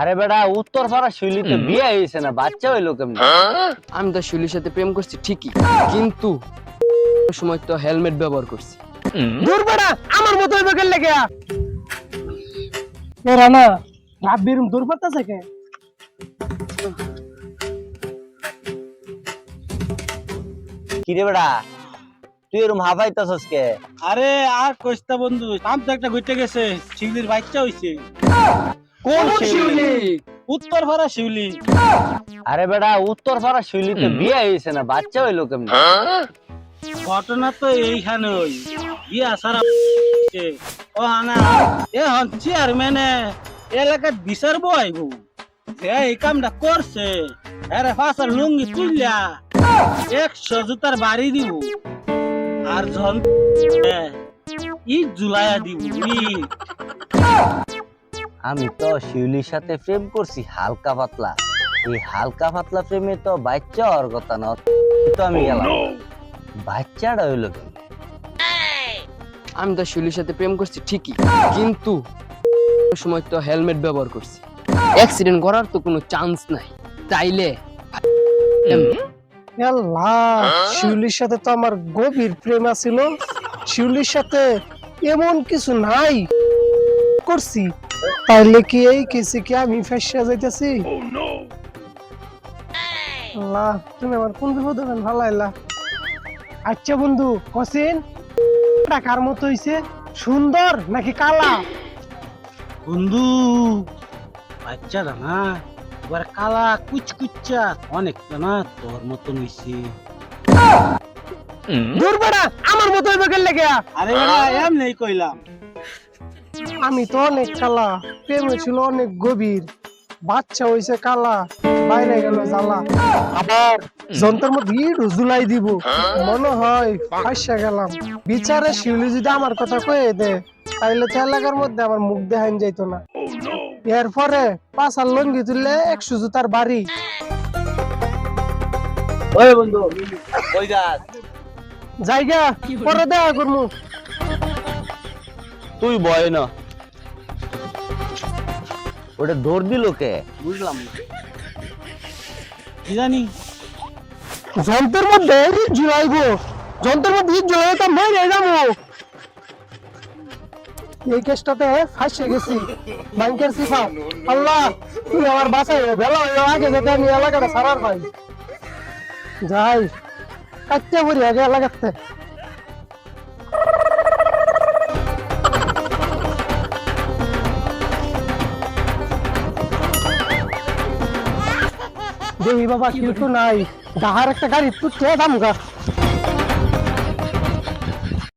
আরে বেটা উত্তর পাড়া শিউলিতে বিয়ে হয়েছে না বাচ্চা হইল কেমন? আমি তো শিউলির সাথে প্রেম করছি ঠিকই। কিন্তু সময় তো হেলমেট ব্যবহার করছি। দূর বেড়া আমার মতো হইবে গেল লেগে? এ রানা রাব্বির দূর পাতাছে কে? কি রে বেটা তুই এরম হাফাইতেছস কে? আরে আর কইস্তা বন্ধু কাম তো একটা ঘুরতে গেছে শিউলির বাচ্চা হইছে। কোন শিউলি? উত্তর ভাড়া শিউলি। আরে বেটা উত্তর পাড়া শিউলিতে বিয়ে হয়েছে না বাচ্চা হইল কেমন? ঘটনা তো এইখানে ওই বিয়া সারা ও হানা এ হন চেয়ারম্যানে এলাকার বিচার বইব যে এই কামটা করছে আরে ফাঁসার লুঙ্গি তুললা একশো জুতার বাড়ি দিব। আর ঝন ঈদ জুলাইয়া দিব। আমি তো শিউলির সাথে প্রেম করছি হালকা পাতলা। এই হালকা পাতলা প্রেমে তো বাচ্চা হওয়ার কথা না। তো আমি গেলাম। বাচ্চাটা হইল আমি তো শিউলির সাথে প্রেম করছি ঠিকই। কিন্তু সময় তো হেলমেট ব্যবহার করছি। অ্যাক্সিডেন্ট করার তো কোনো চান্স নাই। তাইলে আল্লাহ শিউলির সাথে তো আমার গভীর প্রেম আছিল। শিউলির সাথে এমন কিছু নাই। করছি। তাইলে কি এই কেসে কি আমি ফেসা যাইতেছি? আল্লাহ তুমি আমার কোন বিপদ হবেন ভালো আইলা। আচ্ছা বন্ধু কসিন টাকার মতো হইছে সুন্দর নাকি কালা? বন্ধু বাচ্চাটা না এবার কালা কুচকুচ্চা অনেকটা না তোর মতন হইছে। দূর বেড়া আমার মতো হইবে গেল আরে এরা এমনি কইলাম। আমি তো অনেক কালা প্রেমে ছিল অনেক গভীর। বাচ্চা হইছে কালা বাইরে গেল জ্বালা। আবার যন্ত্রের মধ্যে ইট জুলাই দিব। মনে হয় ফাঁসা গেলাম। বিচারে শিউলি যদি আমার কথা কয়ে দে তাইলে তো এলাকার মধ্যে আমার মুখ দেখান যাইতো না। এরপরে পাঁচার লঙ্গি তুললে একশো জুতার বাড়ি। ওই বন্ধু ওই যাস জায়গা পরে দেখা করব তুই বয় না। ওটা দৌড় দিল কে বুঝলাম না। কি জানি? যন্ত্রের মধ্যে ইট জুলাইবো যন্ত্রের মধ্যে জুলাই তো মেরে যাব। এই কেসটাতে ফাঁসে গেছি। ব্যাংকের সিফা। আল্লাহ তুই আমার বাসায় বেলা হয়ে আগে যাতে আমি এলাকাটা সারার পাই। যাই কাটতে পড়ি আগে এলাকাতে। দেহি বাবা কিন্তু নাই। ডাহার একটা গাড়ি তুই দাম গা?